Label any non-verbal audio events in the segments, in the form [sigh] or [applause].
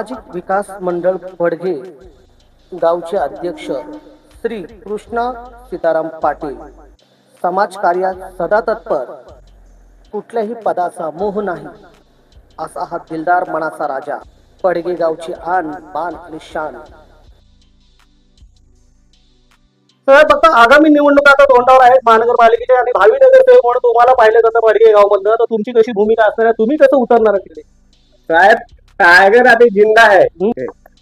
सामाजिक विकास मंडळ पडघे गावचे अध्यक्ष श्री कृष्णा सीताराम पाटील. समाजकार्यात सदा तत्पर कुठल्याही पदाचा मोह नाही असा हा दिलदार मनाचा राजा पडगे गावची आन बाण आणि शान. साहेब आता आगामी निवडणुका आता तोंडावर आहेत महानगरपालिकेच्या आणि भावी नगरसेवक म्हणून तुम्हाला पाहिलं जातं पडगे गावमधनं. तर तुमची कशी भूमिका असणार आहे? तुम्ही कसं उतरणार आहे तिकडे? साहेब टायगर अभी जिंदा है?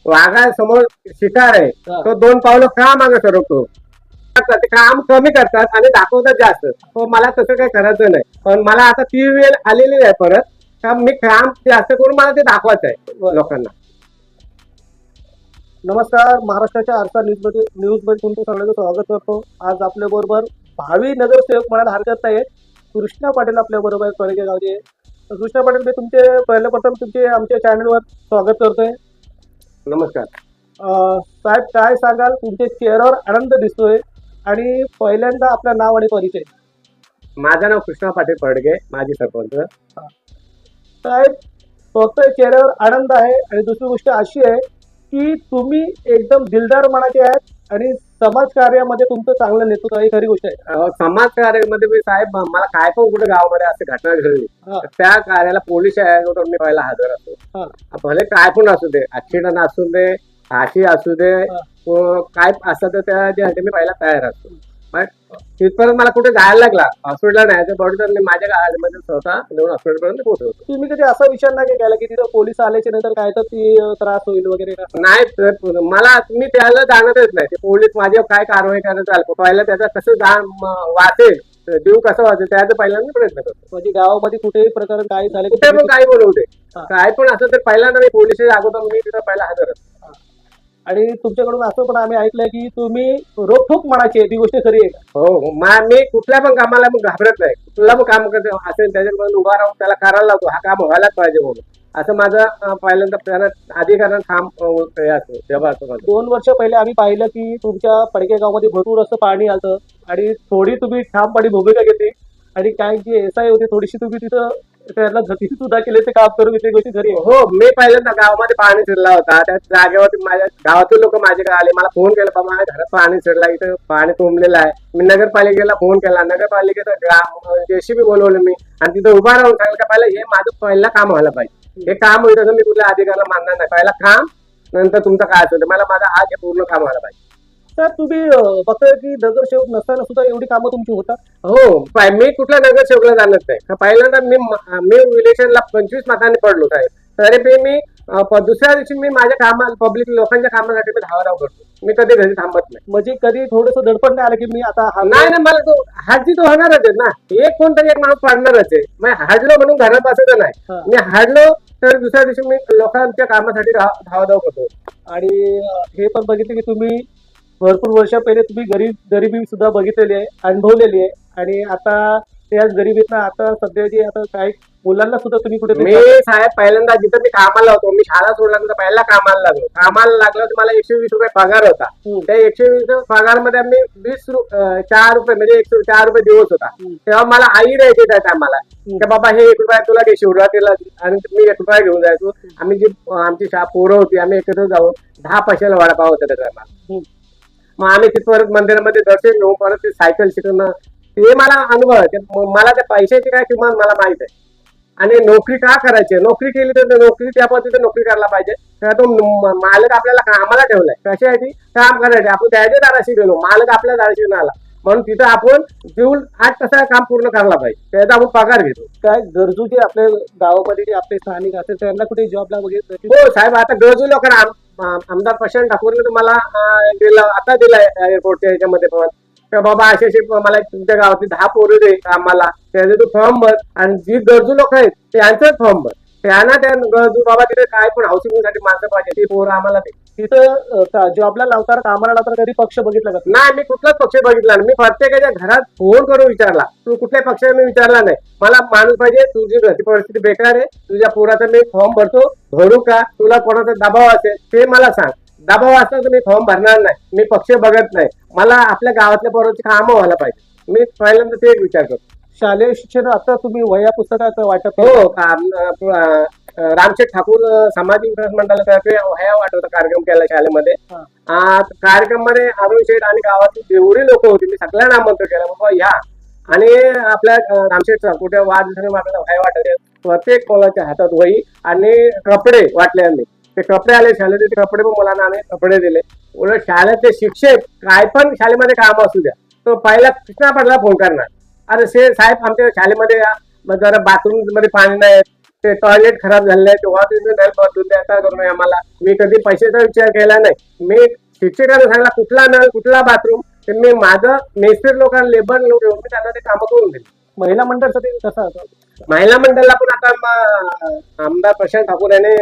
वाघा समोर शिकार आहे. हा. तो दोन पावलं का मागे सरकतो? ते काम कमी करतात आणि दाखवतात जास्त. हो मला तसं काही करायचं नाही. पण मला आता ती वेळ आलेली आहे परत. का मी काम जास्त करून मला ते दाखवायचं आहे लोकांना. नमस्कार महाराष्ट्राच्या आरसा न्यूजमध्ये न्यूजमध्ये तुमचं सगळ्यांचं स्वागत करतो. आज आपल्या बरोबर भावी नगरसेवक म्हणायला हरकत नाही कृष्णा पाटील आपल्या बरोबर पडगे गावचे. कृष्णा पाटील मी तुमचे पहिल्या प्रथम तुमचे आमच्या चॅनलवर स्वागत करतोय. नमस्कार. साहेब काय सांगाल? तुमच्या चेहऱ्यावर आनंद दिसतोय आणि पहिल्यांदा आपलं नाव आणि परिचय. माझं नाव कृष्णा पाटील पडगे माजी सरपंच. साहेब फक्त चेहऱ्यावर आनंद आहे आणि दुसरी गोष्ट अशी आहे की तुम्ही एकदम दिलदार मनाचे आहेत आणि समाज कार्यामध्ये तुमचं चांगलं नेतृत्व ही खरी गोष्ट आहे अं, समाज कार्यामध्ये मी साहेब मला काय पण कुठे गावामध्ये असे घटना घडली हा. तर त्या कार्याला पोलीस मी पहिला हजर असतो हा. भले काय पण असू दे ऍक्सिडेंट असू दे फाशी असू दे हा. व काय असं तर त्यासाठी मी पहिला तयार असतो पण तिथपर्यंत मला कुठे जायला लागला. हॉस्पिटलला नाही तर बॉडी तर माझ्या गाडीमध्ये स्वतः नेऊन हॉस्पिटलपर्यंत पोहोचवतो तुम्ही कधी असा विचार नाही केला की तिथं पोलीस आल्याच्यानंतर काय तर ती त्रास होईल वगैरे नाही तर मला मी त्याला जाणतच नाही. ते पोलीस माझ्यावर काय कारवाई करण्यात आलं. पहिला त्याचा कसं जाण वाचेल जीव कसं वाचेल त्याचा पहिल्यांदा प्रयत्न करतो. म्हणजे गावामध्ये कुठेही प्रकरण काय झाले कुठे पण काही बोलवू दे. हा. काय पण असं तर पहिल्यांदा मी पोलीस अगोदर मी तिथं पहिला हजर असतो. आणि तुमच्याकडून असं पण आम्ही ऐकलंय की तुम्ही रोखोक म्हणायची ती गोष्ट खरी आहे का? हो हो. मा- मी कुठल्या पण कामाला मग घाबरत नाही. कुठला पण काम करते असेल त्याच्याकडून उभा राहून त्याला करायला लागतो हा काम व्हायलाच पाहिजे म्हणून. असं माझं अं, पहिल्यांदा त्याला अधिकारानं ठाम अं, हे असतो तेव्हा असतो माझं. दोन वर्ष पहिले आम्ही पाहिलं की तुमच्या पडके गावामध्ये भरपूर असं पाणी आलं आणि थोडी तुम्ही ठामपणे भूमिका घेतली. आणि काय जी एस आय होती थोडीशी तुम्ही तिथं त्याला गती सुद्धा केले ते काम करून इथे गोष्टी घरी. हो मी पहिल्यांदा गावामध्ये पाणी शिरला होता. त्या जागेवरती माझ्या गावातील लोक माझ्याकडे आले. मला फोन केला बाबा माझ्या घरात पाणी शिरला इथं पाणी तुंबलेलं आहे. मी नगरपालिकेला फोन केला. नगरपालिकेचा ग्राम जेसीबी बोलवलं मी. आणि तिथं उभा राहून सांगितलं का पहिलं हे माझं पहिलं काम व्हायला पाहिजे. हे काम होईल मी कुठल्या अधिकाऱ्याला मानणार नाही. पहिला काम नंतर तुमचं काय असेल मला माझा आज हे पूर्ण काम व्हायला पाहिजे. तर तुम्ही बघताय की नगरसेवक नसताना सुद्धा एवढी कामं तुमची होतात? हो पाय- मी कुठल्या नगरसेवकला जाणत नाही. का पहिल्यांदा मी म- मी इलेक्शनला पंचवीस मतांनी पडलो साहेब. तरी मी दुसऱ्या दिवशी मी माझ्या कामा पब्लिक लोकांच्या कामासाठी मी धावाधाव करतो. मी कधी घरी थांबत नाही. म्हणजे कधी थोडंसं दडपण नाही आलं की मी आता हा नाही ना मला तो हारजी तो होणारच आहे ना. एक कोणतरी एक माणूस पाडणारच आहे. मग हाडलो म्हणून घरात हा. नाही. मी हाडलो तर दुसऱ्या दिवशी मी लोकांच्या कामासाठी धाव- धावाधाव करतो. आणि हे पण बघितलं की तुम्ही भरपूर वर्ष पहिले तुम्ही गरीब गरिबी सुद्धा बघितलेली आहे अनुभवलेली आहे. आणि आता त्याच गरिबीतनं आता सध्या जे आता काही मुलांना सुद्धा तुम्ही कुठे मी साहेब पहिल्यांदा जिथं मी कामाला होतो मी शाळा सोडल्यानंतर पहिला कामाला लागलो. कामाला लागलो तर मला एकशे वीस रुपये पगार होता. त्या एकशे वीस पगारमध्ये मी वीस रु- अं, चार रुपये म्हणजे एकशे चार रुपये दिवस होता. तेव्हा मला आई द्यायची त्या टायमाला की बाबा हे एक रुपया तुला घे शिवरात्रीला आणि मी एक रुपया घेऊन जायचो. आम्ही जी आमची पोरं होती आम्ही एकत्र जाऊन दहा पैशाला वडापाव होता त्या टायमाला. मग आम्ही तिथं परत मंदिरामध्ये दर्शन घेऊन परत ते सायकल शिकणं हे मला अनुभव आहे. ते मला त्या पैशाची काय किंमत मला माहीत आहे. आणि नोकरी का करायची आहे? नोकरी केली तर ते नोकरी त्या पद्धतीने नोकरी करायला पाहिजे. तेव्हा तो मालक आपल्याला कामाला ठेवलाय. कशासाठी काम करायचे. आपण त्याच्या दाराशी गेलो. मालक आपल्या दाराशी आला. म्हणून तिथं आपण जीवन आठ तासा काम पूर्ण करायला पाहिजे. त्याचा आपण पगार घेतो. काय गरजू जे आपल्या गावामध्ये जे आपले स्थानिक असतील त्यांना कुठे जॉबला वगैरे हो साहेब आता गरजू लोकांना आमदार प्रशांत ठाकूरने तुम्हाला दिला आता दिला एअरपोर्टच्या याच्यामध्ये पण. तर बाबा असे असे मला तुमच्या गावातली दहा पोरं दे आम्हाला. त्याचे तू फॉर्म भर. आणि जी गरजू लोक आहेत त्यांचं फॉर्म भर. त्यांना त्या गरजू बाबा तिथे काय पण हाऊसिंगसाठी माणसं पाहिजे ती पोरं आम्हाला दे. तिथं जॉबला लावताना कामाला लावताना कधी पक्ष बघितला का? नाही मी कुठलाच पक्ष बघितला नाही. मी प्रत्येकाच्या घरात फोन करून विचारला. तू कुठल्या पक्षाने मी विचारला नाही. मला माणूस पाहिजे तुझी घरची परिस्थिती बेकार आहे तुझ्या पोराचा मी फॉर्म भरतो भरू का? तुला कोणाचा दबाव असेल ते मला सांग. दबाव असला तर मी फॉर्म भरणार नाही. मी पक्ष बघत नाही. मला आपल्या गावातल्या पोरांची कामं व्हायला पाहिजे. मी पहिल्यांदा ते एक विचार करतो. शालेय शिक्षण आता तुम्ही वया पुस्तकाचं वाटप हो रामशेठ ठाकूर सामाजिक विकास मंडळातर्फे ह्या वाटवता कार्यक्रम केला शाळेमध्ये. कार्यक्रममध्ये अरुण शेठ आणि गावातली जेवढी लोक होती मी सगळ्यांना आमंत्रण केलं. बाबा या. आणि आपल्या अं, रामशेठचा कुठे वाद वाटत वह्या वाटत प्रत्येक मुलाच्या हातात वही आणि कपडे वाटले आम्ही. ते कपडे आले शाळेत ते कपडे पण मुलांना आम्ही कपडे दिले. उलट शाळेतले शिक्षक काय पण शाळेमध्ये काम असू द्या तो पहिला कृष्णा पाटला फोन करणार. अरे शे साहेब आमच्या शाळेमध्ये या. जरा बाथरूममध्ये पाणी नाही. ते टॉयलेट खराब झाले तेव्हा तुम्ही नळ बदलून द्या काय करू नये आम्हाला. मी कधी पैशाचा विचार केला नाही. मी शिक्षकांना सांगितला कुठला नळ कुठला बाथरूम ते मी माझं मेस्त्री लोकांना लेबर लोक मी त्यांना ते कामं करून दिले. महिला मंडळासाठी कसं असं महिला मंडळाला पण आता आमदार प्रशांत ठाकूर याने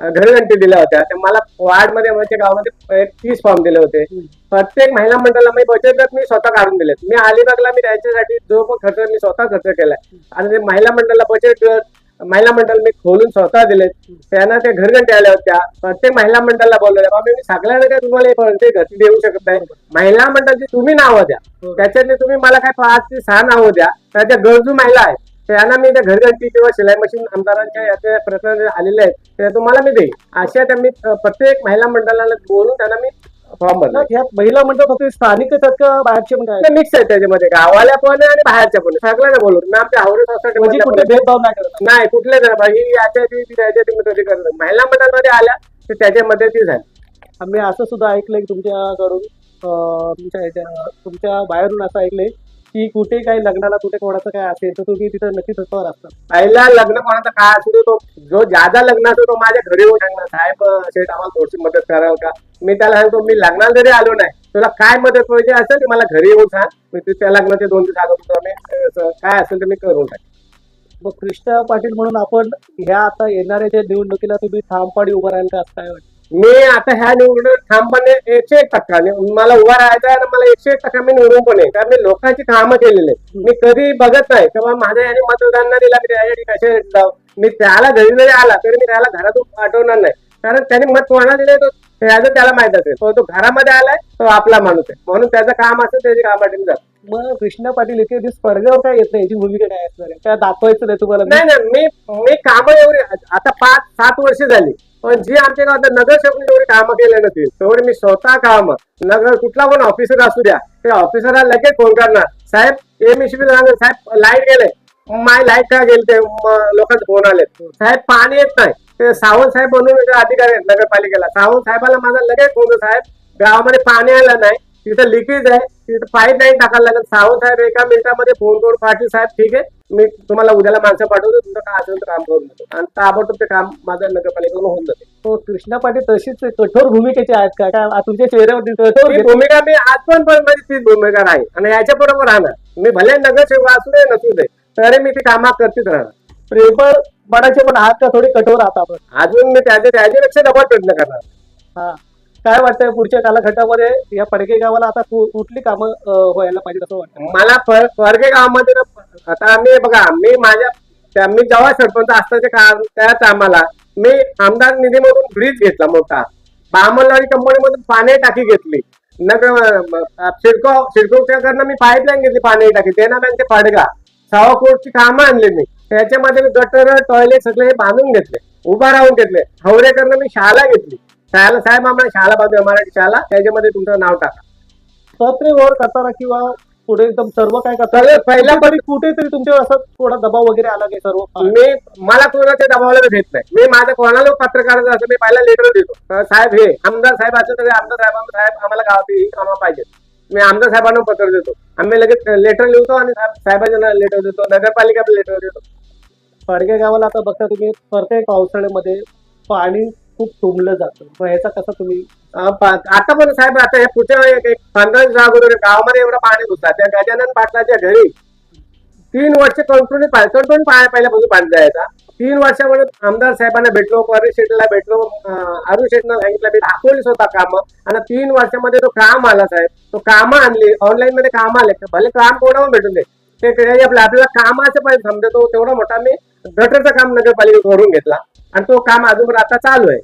घरघंटी दिल्या होत्या. ते मला वार्डमध्ये म्हणजे गावामध्ये तीस फॉर्म दिले होते. प्रत्येक महिला मंडळाला मी बचत गट मी स्वतः काढून दिले मी अलिबागला मी त्याच्यासाठी जो पण खर्च मी स्वतः खर्च केलाय. आणि ते महिला मंडळाला बचत गट महिला मंडळ मी खोलून स्वतः दिले त्यांना ते घरघंटी आल्या होत्या. प्रत्येक महिला मंडळाला बोलवलं बाबा मी सगळ्यांना काय तुम्हाला हे कोणते घरटी देऊ शकत नाही. महिला मंडळाची तुम्ही नावं द्या. हो. त्याच्यातले तुम्ही मला काय पाच ते सहा नावं द्या. त्याच्या गरजू महिला आहेत त्यांना मी त्या घरघंटी किंवा शिलाई मशीन आमदारांच्या याच्या प्रकरण आलेले आहेत ते तुम्हाला मी देईन. अशा त्या मी प्रत्येक महिला मंडळाला बोलून त्यांना मी फॉर्म भरला ह्यात महिला मंडळ फक्त स्थानिक आहेत का बाहेरचे पण काय? मिक्स आहे त्याच्यामध्ये. गावाल्या पण आणि बाहेरच्या पण. सगळ्यांना बोलून मी आमच्या हावडे म्हणजे कुठे सोसायटी भेदभाव नाही करत नाही कुठले जण बाई याच्या ती ती त्याच्या ती मी कधी करत. महिला मंडळामध्ये आल्या तर त्याच्यामध्ये ती झाली. आम्ही असं सुद्धा ऐकलंय तुमच्याकडून तुमच्या तुमच्या बाहेरून असं ऐकलंय की कुठे काही लग्नाला कुठे कोणाचं काय असेल तर तुम्ही तिथं नक्की तत्वावर असतात पहिला लग्न कोणाचा काय असू दे तो. जो ज्यादा लग्न असतो तो माझ्या घरी येऊन सांगणार साहेब शेठ आम्हाला थोडीशी मदत कराल का? मी त्याला सांगतो मी लग्नाला जरी आलो नाही तुला काय मदत पाहिजे असेल मला घरी येऊन सांग. मी तू त्या लग्नाचे दोन दिवस अगोदर काय असेल ते मी करून टाक मग कृष्णा पाटील म्हणून आपण ह्या आता येणाऱ्या ज्या निवडणुकीला तुम्ही ठामपाडी उभं राहाल का असं काय वाटतं? मी आता ह्या निवडणूक ठामपणे एकशे एक टक्का मला उभा राहायचा आणि मला एकशे एक टक्का मी निवडून पण आहे कारण मी लोकांची कामं केलेली मी कधी बघत नाही किंवा माझ्या याने मतदान दिला मी त्यासाठी कसे जाऊ मी त्याला घरी जरी आला तरी मी त्याला घरातून पाठवणार नाही. कारण त्याने मत कोणाला दिले तो त्याचं त्याला माहीत असेल. तो तो घरामध्ये आलाय तो आपला माणूस आहे. म्हणून त्याचं काम असेल त्याची कामासाठी जातो मग कृष्णा पाटील इथे जे स्पर्धेवर काय येत नाही याची भूमिका काय असणार आहे? काय दाखवायचं नाही तुम्हाला? नाही नाही मी मी कामं एवढी आता पाच सात वर्ष झाली. पण जी आमच्या गावात नगरसेवक एवढी कामं केले नसतील तेवढी मी स्वतः काम. नगर कुठला पण ऑफिसर असू द्या. ते ऑफिसरला लगेच फोन करणार. साहेब एम सांगेल साहेब लाइट गेले. माय लाइट का गेले? ते लोकांचे फोन आले साहेब पाणी येत नाही. ते सावंत साहेब म्हणून अधिकारी आहेत नगरपालिकेला. सावंत साहेबाला माझा लगेच फोन साहेब गावामध्ये पाणी आलं नाही. तिथं लिकेज आहे. तिथं पाईप लाईन टाकायला लागेल सावंत साहेब एका मिनिटामध्ये फोन करून पाटील साहेब ठीक आहे मी तुम्हाला उद्याला माणसं पाठवतो तुमचं काय असेल तर काम करून देतो. आणि ताबडतोब ते काम माझं नगरपालिकेकडून होऊन जाते. तो कृष्णा पाटील तशीच कठोर भूमिकेचे आहेत का? काय तुमच्या चेहऱ्यावरती कठोर ती भूमिका मी आज पण पण माझी तीच भूमिका राहील आणि याच्या बरोबर राहणार. मी भले नगरसेवक असू दे नसू दे तरी मी ती कामा करतीच राहणार. प्रेमळ बडाचे पण आहात का? थोडे कठोर आहात आपण. अजून मी त्याच्या त्याच्यापेक्षा डबल प्रयत्न करणार. हा. काय वाटतंय पुढच्या कालखंडामध्ये या फडके गावाला आता कु- कुठली कामं व्हायला पाहिजे असं वाटतं मला प- परगे गावामध्ये ना- आता आम्ही बघा मी माझ्या त्या- मी जेव्हा सरपंच असताच्या काळ त्याच आम्हाला मी आमदार निधीमधून ब्रिज घेतला मोठा. बामलवाडी कंपनीमधून पाणी टाकी घेतली. नगर सिडको सिडकोच्याकडनं मी पाईपलाईन घेतली पाणी टाकी. देना बँकचे पाडगा सहा कोटची कामं आणली मी. त्याच्यामध्ये मी गटर टॉयलेट सगळे हे बांधून घेतले. उभा राहून घेतले. हवरेकरनं मी शाळा घेतली. शाळा साहेब आम्हाला शाळा बांधू मराठी शाळा त्याच्यामध्ये तुमचं नाव टाका. पत्रेवर करताना किंवा पुढे एकदम सर्व काय करताना सगळं पहिला तरी कुठेतरी तुमच्यावर असं थोडा दबाव वगैरे आला की सर्व मी मला कोणाच्या दबावाला घेत नाही. मी माझं कोणाला पत्रकाराचं असं मी पहिला लेटर देतो. साहेब हे आमदार साहेब असं तरी आमदार साहेब साहेब आम्हाला गावात ही कामं पाहिजेत. मी आमदार साहेबांना पत्र देतो. आम्ही लगेच लेटर लिहितो आणि साहेब- साहेबांना लेटर देतो नगरपालिका लेटर देतो. पडके गावाला आता बघता तुम्ही प्रत्येक पावसाळ्यामध्ये पाणी खूप तुंबलं जातं. मग ह्याचा कसा तुम्ही आता पण साहेब आता हे पुढच्या एक पंधरा गावामध्ये एवढं पाणी होता. त्या गजानन पाटलाच्या घरी तीन वर्ष कंट्रोल कंट्रोल पहिल्यापासून पाणी जायचा तीन वर्षामध्ये आमदार साहेबांना भेटलो परेश शेटला भेटलो अरुण शेटला सांगितलं मी दाखवलीच होता कामं. आणि तीन वर्षामध्ये तो काम आला साहेब. तो कामं आणली ऑनलाईन मध्ये काम आले. भले काम कोणावर भेटून दे. ते आपल्याला कामाचं पाहिजे समजतो. तेवढा मोठा मी गटरचं काम नगरपालिकेत करून घेतला. आणि तो काम अजून आता चालू आहे.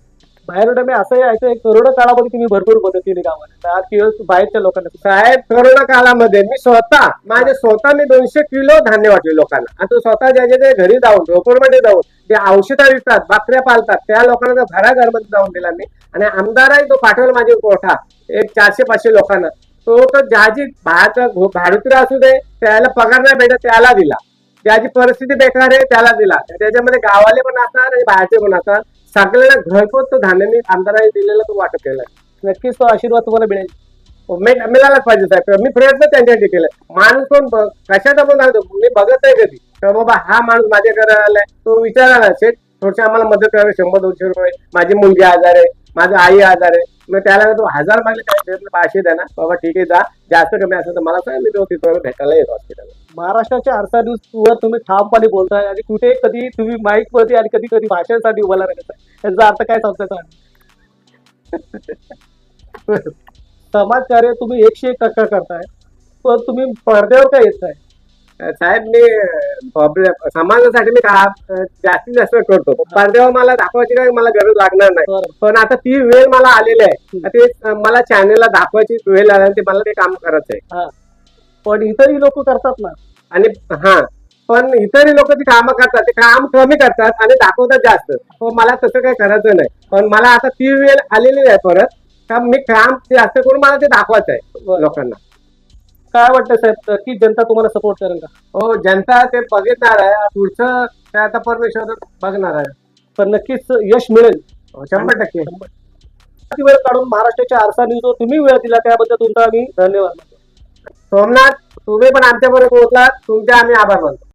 बाहेर मी असंही ऐकतोय करोड काळामध्ये तुम्ही भरपूर मदत केली किंवा बाहेरच्या लोकांना साहेब कोरोना काळामध्ये मी स्वतः माझे स्वतः मी दोनशे किलो धान्य वाटले लोकांना. आणि तो स्वतः ज्याच्या ज्या घरी जाऊन झोपडमध्ये जाऊन जे औषधं विकतात बाकऱ्या पालतात त्या लोकांना घरा घरमध्ये जाऊन दिला मी. आणि आमदारही तो पाठवला माझे कोठा एक चारशे पाचशे लोकांना. तो तर ज्याची भात भाडुत्री असू दे त्याला पगार नाही भेटत त्याला दिला. ज्याची परिस्थिती बेकार आहे त्याला दिला. त्याच्यामध्ये गावाले पण असणार आणि बाहेरचे पण असणार. सगळ्यांना घरपोच तो धान्य मी आमदारांनी दिलेला तो वाटप केला नक्कीच तो आशीर्वाद तुम्हाला मिळेल. हो, मिळालाच पाहिजे साहेब. मी प्रयत्न त्यांच्यासाठी केला माणूस कोण ब- कशाचा पण मी बघत नाही कधी. तर बाबा हा माणूस माझ्या आलाय. तो विचारायला शेठ थोडशी आम्हाला मदत करावी. शंभर दोनशे रुपये. माझी मुलगी आजार आहे. माझी आई आजार आहे. मग त्याला तो हजार मागले काय पाचशे द्या ना. बाबा ठीक आहे जा. जास्त कमी असेल तर मला सांग मी तो तिथं भेटायला येतो हॉस्पिटल महाराष्ट्राच्या आरसा न्यूज वर तुम्ही ठामपणे बोलताय आणि कुठे कधी तुम्ही माईक वरती आणि कधी कधी भाषणासाठी उभाला राहताय याचा अर्थ काय सांगताय [laughs] समाजकार्य तुम्ही एकशे एक टक्का करताय पण तुम्ही पडद्यावर काय येत नाही साहेब मी समाजासाठी मी का जास्तीत जास्त करतो. पडद्यावर मला दाखवायची काही मला गरज लागणार नाही. पण आता ती वेळ मला आलेली आहे. ते मला चॅनेलला दाखवायची वेळ आली आणि ते मला ते काम करायचं आहे. पण इतरही लोक करतात ना. आणि हा. पण इतरही लोक जी कामं करतात ते काम कमी करतात आणि दाखवतात जास्त. हो मला तसं काही करायचं नाही. पण मला आता ती वेळ आलेली आहे परत. का मी काम जास्त करून मला ते दाखवायचं आहे लोकांना. काय वाटतं साहेब? की जनता तुम्हाला सपोर्ट करेल का? हो जनता ते बघणार आहे. पुढचं ते आता परमेश्वर बघणार आहे. पण नक्कीच यश मिळेल. हो, शंभर टक्के. किती वेळ काढून महाराष्ट्राच्या आरसा न्यूजवर तुम्ही वेळ दिला त्याबद्दल तुमचा आम्ही धन्यवाद. सोमनाथ तुम्ही पण आमच्या बरोबर पोहोचलात. तुमचे आम्ही आभार मानतो.